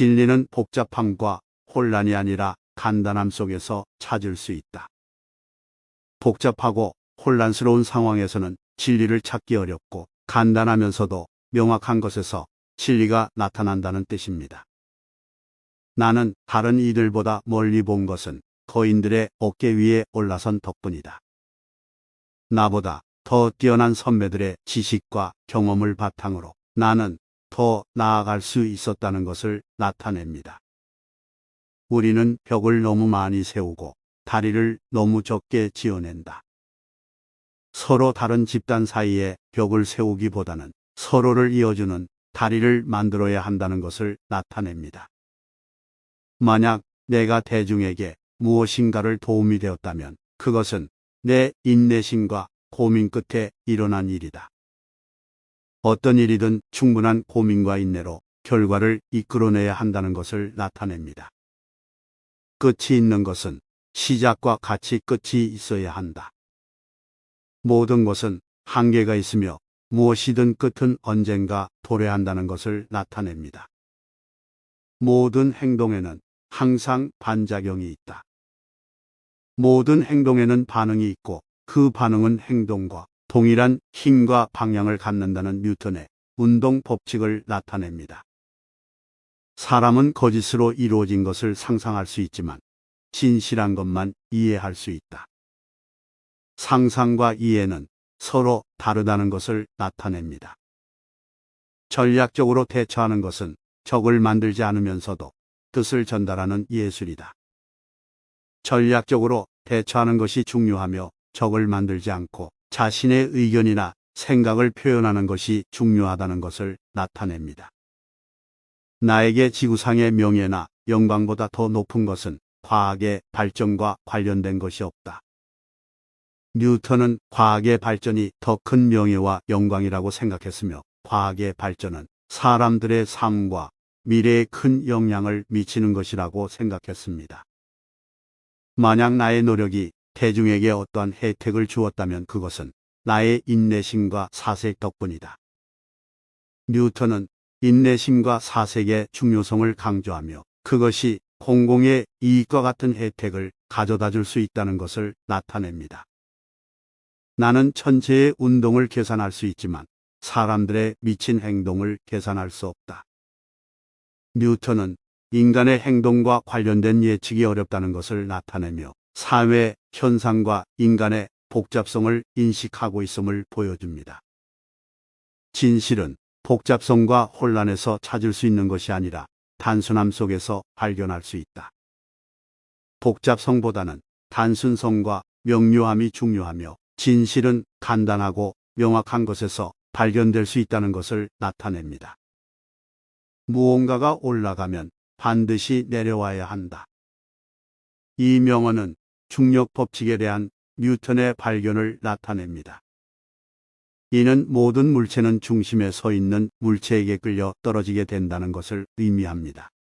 진리는 복잡함과 혼란이 아니라 간단함 속에서 찾을 수 있다. 복잡하고 혼란스러운 상황에서는 진리를 찾기 어렵고 간단하면서도 명확한 것에서 진리가 나타난다는 뜻입니다. 나는 다른 이들보다 멀리 본 것은 거인들의 어깨 위에 올라선 덕분이다. 나보다 더 뛰어난 선배들의 지식과 경험을 바탕으로 나는 더 나아갈 수 있었다는 것을 나타냅니다. 우리는 벽을 너무 많이 세우고 다리를 너무 적게 지어낸다. 서로 다른 집단 사이에 벽을 세우기보다는 서로를 이어주는 다리를 만들어야 한다는 것을 나타냅니다. 만약 내가 대중에게 무엇인가를 도움이 되었다면 그것은 내 인내심과 고민 끝에 일어난 일이다. 어떤 일이든 충분한 고민과 인내로 결과를 이끌어내야 한다는 것을 나타냅니다. 끝이 있는 것은 시작과 같이 끝이 있어야 한다. 모든 것은 한계가 있으며 무엇이든 끝은 언젠가 도래한다는 것을 나타냅니다. 모든 행동에는 항상 반작용이 있다. 모든 행동에는 반응이 있고 그 반응은 행동과 동일한 힘과 방향을 갖는다는 뉴턴의 운동 법칙을 나타냅니다. 사람은 거짓으로 이루어진 것을 상상할 수 있지만 진실한 것만 이해할 수 있다. 상상과 이해는 서로 다르다는 것을 나타냅니다. 전략적으로 대처하는 것은 적을 만들지 않으면서도 뜻을 전달하는 예술이다. 전략적으로 대처하는 것이 중요하며 적을 만들지 않고 자신의 의견이나 생각을 표현하는 것이 중요하다는 것을 나타냅니다. 나에게 지구상의 명예나 영광보다 더 높은 것은 과학의 발전과 관련된 것이 없다. 뉴턴은 과학의 발전이 더 큰 명예와 영광이라고 생각했으며 과학의 발전은 사람들의 삶과 미래에 큰 영향을 미치는 것이라고 생각했습니다. 만약 나의 노력이 대중에게 어떠한 혜택을 주었다면 그것은 나의 인내심과 사색 덕분이다. 뉴턴은 인내심과 사색의 중요성을 강조하며 그것이 공공의 이익과 같은 혜택을 가져다 줄 수 있다는 것을 나타냅니다. 나는 전체의 운동을 계산할 수 있지만 사람들의 미친 행동을 계산할 수 없다. 뉴턴은 인간의 행동과 관련된 예측이 어렵다는 것을 나타내며 사회 현상과 인간의 복잡성을 인식하고 있음을 보여줍니다. 진실은 복잡성과 혼란에서 찾을 수 있는 것이 아니라 단순함 속에서 발견할 수 있다. 복잡성보다는 단순성과 명료함이 중요하며 진실은 간단하고 명확한 것에서 발견될 수 있다는 것을 나타냅니다. 무언가가 올라가면 반드시 내려와야 한다. 이 명언은 중력 법칙에 대한 뉴턴의 발견을 나타냅니다. 이는 모든 물체는 중심에 서 있는 물체에게 끌려 떨어지게 된다는 것을 의미합니다.